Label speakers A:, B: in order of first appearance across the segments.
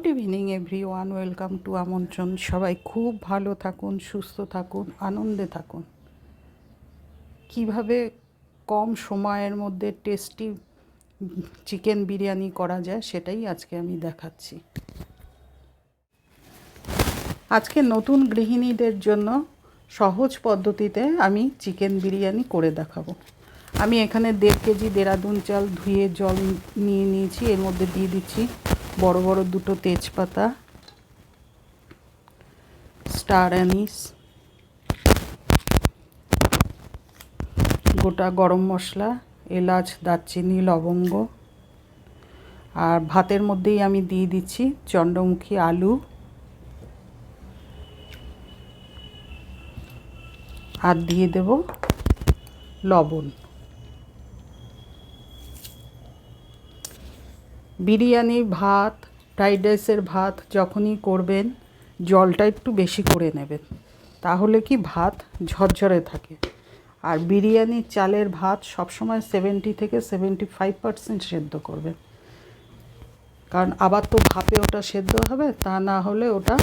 A: Good evening everyone welcome to আমন্ত্রণ সবাই খুব ভালো থাকুন, সুস্থ থাকুন, আনন্দে থাকুন। কীভাবে কম সময়ের মধ্যে টেস্টি চিকেন বিরিয়ানি করা যায় সেটাই আজকে আমি দেখাচ্ছি। আজকে নতুন গৃহিণীদের জন্য সহজ পদ্ধতিতে আমি চিকেন বিরিয়ানি করে দেখাবো। আমি এখানে দেড় কেজি দেরাদুন চাল ধুয়ে জল নিয়ে নিয়েছি, এর মধ্যে দিয়ে দিচ্ছি বড় বড় দুটো তেজপাতা, স্টার অ্যানিস গোটা গরম মশলা, এলাচ, দারচিনি, লবঙ্গ, আর ভাতের মধ্যেই আমি দিয়ে দিচ্ছি চন্দ্রমুখী আলু। আর দিয়ে দেব লবণ। বিরিয়ানি, ভাত, ফ্রাইড রাইসের ভাত যখনই করবেন, জলটা একটু বেশি করে নেবেন। তাহলে কি ভাত ঝরঝরে থাকে। আর বিরিয়ানির চালের ভাত সবসময় সেভেন্টি থেকে সেভেন্টি ফাইভ পার্সেন্ট সেদ্ধ করবেন। কারণ আবার তো ভাপে ওটা সেদ্ধ হবে, তা না হলে ওটা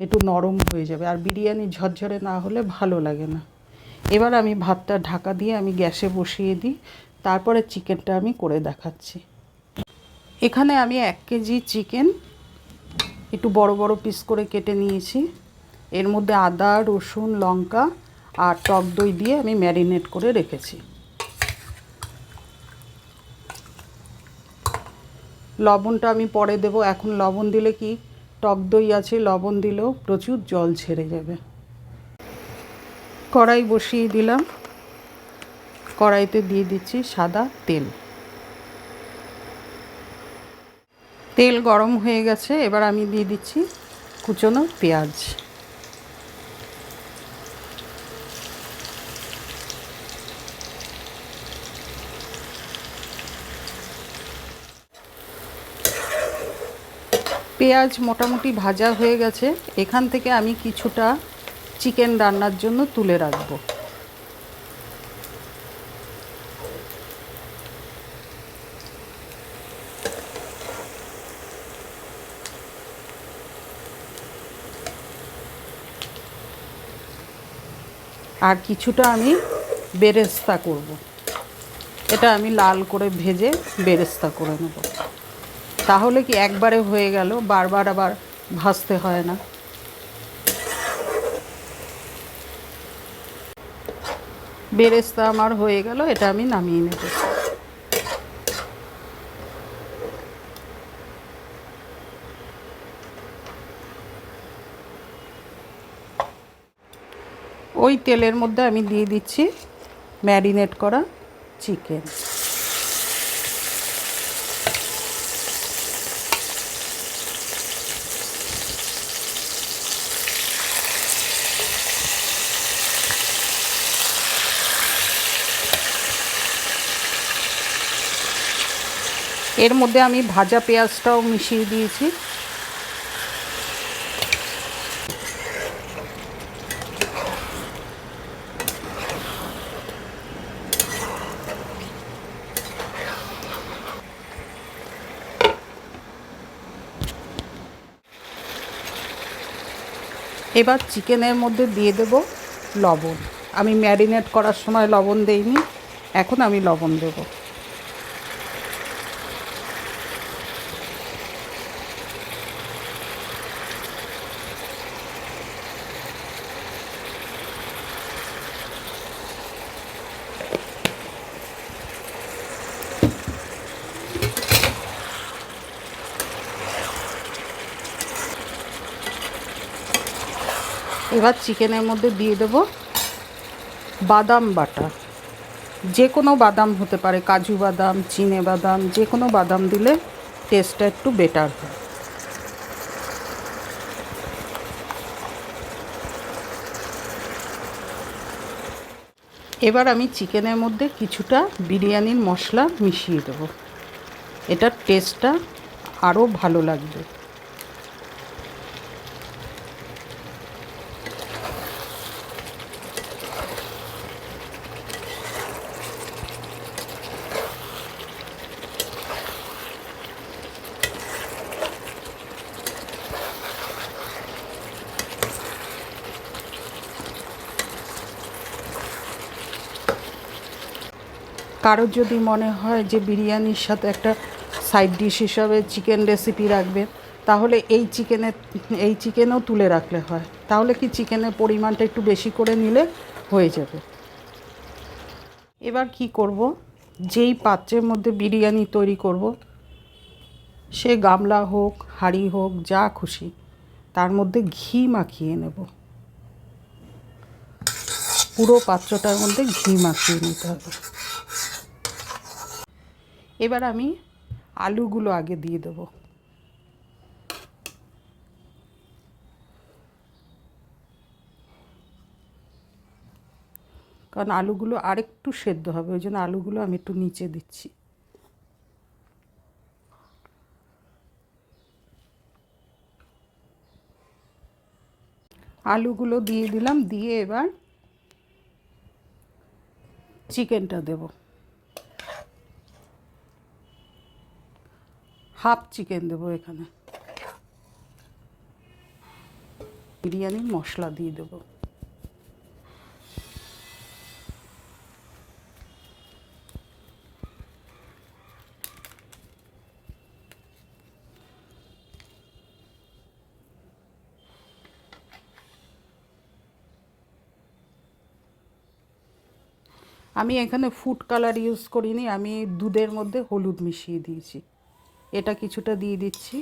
A: একটু নরম হয়ে যাবে। আর বিরিয়ানি ঝরঝরে না হলে ভালো লাগে না। এবার আমি ভাতটা ঢাকা দিয়ে আমি গ্যাসে বসিয়ে দিই, তারপরে চিকেনটা আমি করে দেখাচ্ছি। এখানে আমি এক কেজি চিকেন একটু বড় বড় পিস করে কেটে নিয়েছি। এর মধ্যে আদা, রসুন, লঙ্কা আর টক দই দিয়ে আমি ম্যারিনেট করে রেখেছি। লবণটা আমি পরে দেব। এখন লবণ দিলে কি? টক দই আছে, লবণ দিলেও প্রচুর জল ছেড়ে যাবে। কড়াই বসিয়ে দিলাম। কড়াইতে দিয়ে দিচ্ছি সাদা তেল। তেল গরম হয়ে গেছে, এবার আমি দিয়ে দিচ্ছি কুচনো পেঁয়াজ। পেঁয়াজ মোটামুটি ভাজা হয়ে গেছে, এখান থেকে আমি কিছুটা চিকেন রান্নার জন্য তুলে রাখব। আর কিছুটা আমি বেরেস্তা করব। এটা আমি লাল করে ভেজে বেরেস্তা করে নেব। তাহলে কি একবারে হয়ে গেল? বারবার আবার ভাজতে হয় না। বেরেস্তা আমার হয়ে গেল, এটা আমি নামিয়ে নেব। ওই তেলের মধ্যে আমি দিয়ে দিচ্ছি ম্যারিনেট করা চিকেন। এর মধ্যে আমি ভাজা পেঁয়াজটাও মিশিয়ে দিয়েছি। এবার চিকেনের মধ্যে দিয়ে দেব লবণ। আমি ম্যারিনেট করার সময় লবণ দেইনি, এখন আমি লবণ দেবো। এবার চিকেনের মধ্যে দিয়ে দেব বাদাম বাটা। যে কোনো বাদাম হতে পারে, কাজু বাদাম, চিনে বাদাম যে কোনো বাদাম দিলে টেস্টটা একটু বেটার হয়। এবার আমি চিকেনের মধ্যে কিছুটা বিরিয়ানির মশলা মিশিয়ে দেবো। এটার টেস্টটা আরও ভালো লাগবে। কারোর যদি মনে হয় যে বিরিয়ানির সাথে একটা সাইড ডিশ হিসাবে চিকেন রেসিপি রাখবে, তাহলে এই চিকেনের এই চিকেনও তুলে রাখলে হয়। তাহলে কি চিকেনের পরিমাণটা একটু বেশি করে নিলে হয়ে যাবে। এবার কি করব? যেই পাত্রের মধ্যে বিরিয়ানি তৈরি করব, সে গামলা হোক, হাঁড়ি হোক, যা খুশি, তার মধ্যে ঘি মাখিয়ে নেব। পুরো পাত্রটার মধ্যে ঘি মাখিয়ে নিতে হবে। এবার আমি আলুগুলো আগে দিয়ে দেবো। কারণ আলুগুলো আরেকটু সেদ্ধ হবে, ওই জন্য আলুগুলো আমি একটু নিচে দিচ্ছি। আলুগুলো দিয়ে দিলাম, দিয়ে এবার চিকেনটা দেব। হাফ চিকেন দেবো এখানে। বিরিয়ানির মশলা দিয়ে দেবো। আমি এখানে ফুড কালার ইউজ করিনি, আমি দুধের মধ্যে হলুদ মিশিয়ে দিয়েছি। এটা কিছুটা দিয়ে দিচ্ছি।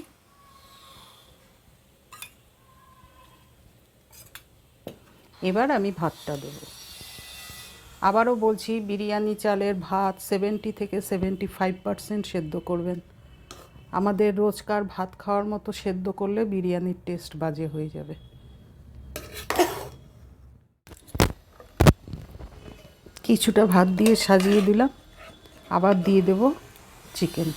A: এবার আমি ভাতটা দেবো। আবারও বলছি, বিরিয়ানি, চালের ভাত সেভেন্টি থেকে সেভেন্টি ফাইভ পারসেন্ট সেদ্ধ করবেন। আমাদের রোজকার ভাত খাওয়ার মতো সেদ্ধ করলে বিরিয়ানির টেস্ট বাজে হয়ে যাবে। কিছুটা ভাত দিয়ে সাজিয়ে দিলাম। আবার দিয়ে দেব চিকেন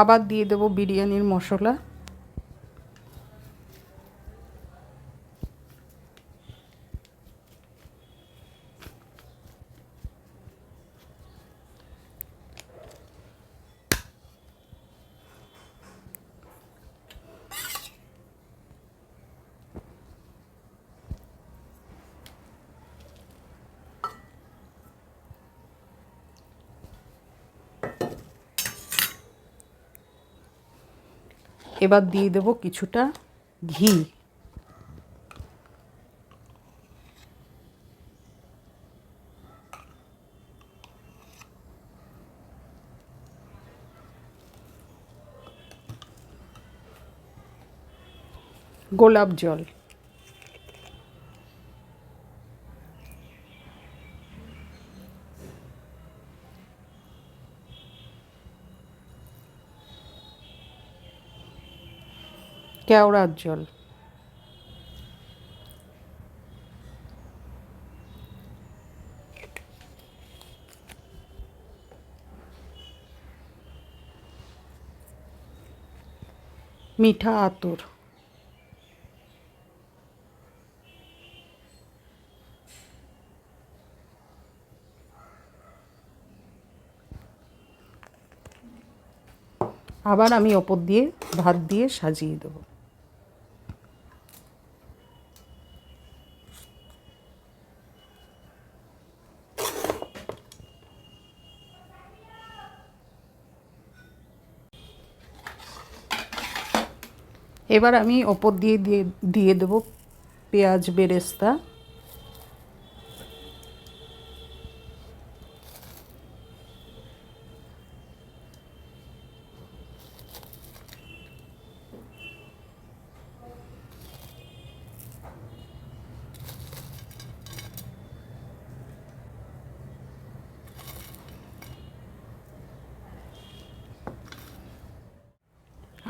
A: আবার দিয়ে দেব বিরিয়ানির মশলা। এবার দিয়ে দেব কিছুটা ঘি। গোলাপ জল। কেওড়ার জল। মিঠা আতর। আবার আমি ওপর দিয়ে ভাত দিয়ে সাজিয়ে দেবো। এবার আমি ওপর দিয়ে দিয়ে দিয়ে দেবো পেঁয়াজ বেরেস্তা।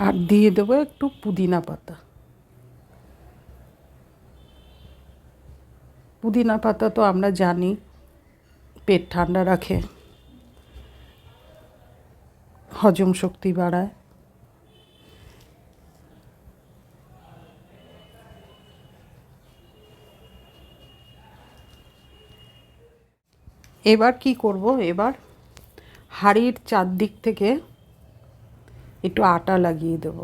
A: আর দিয়ে দেবো একটু পুদিনা পাতা। পুদিনা পাতা তো আমরা জানি, পেট ঠান্ডা রাখে, হজম শক্তি বাড়ায়। এবার কি করব? এবার হাড়ির চারদিক থেকে একটু আটা লাগিয়ে দেব।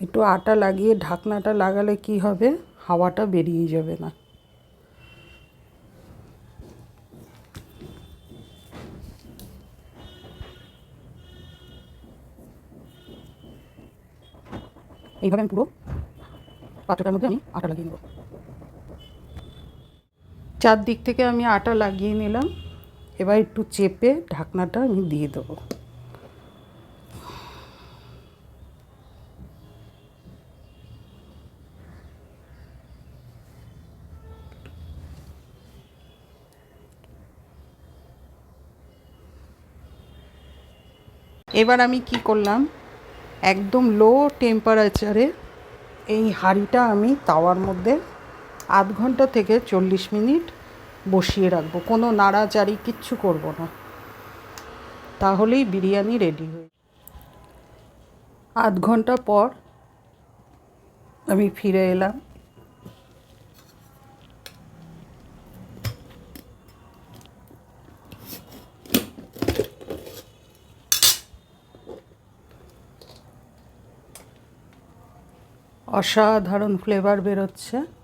A: একটু আটা লাগিয়ে ঢাকনাটা লাগালে কি হবে? হাওয়াটা বেরিয়ে যাবে না। এইভাবে আমি পুরো পাত্রটার মধ্যে আমি আটা লাগিয়ে নেব। চারদিক থেকে আমি আটা লাগিয়ে নিলাম। এবার একটু চেপে ঢাকনাটা আমি দিয়ে দেবো। এবার আমি কি করলাম? একদম লো টেম্পারেচারে এই হাঁড়িটা আমি তাওয়ার মধ্যে আধ ঘণ্টা থেকে চল্লিশ মিনিট বসিয়ে রাখব। কোনো নাড়াচাড়ি কিচ্ছু করব না। তাহলেই বিরিয়ানি রেডি হয়ে আধ ঘণ্টা পর আমি ফিরে এলাম। অসাধারণ ফ্লেভার বেরোচ্ছে।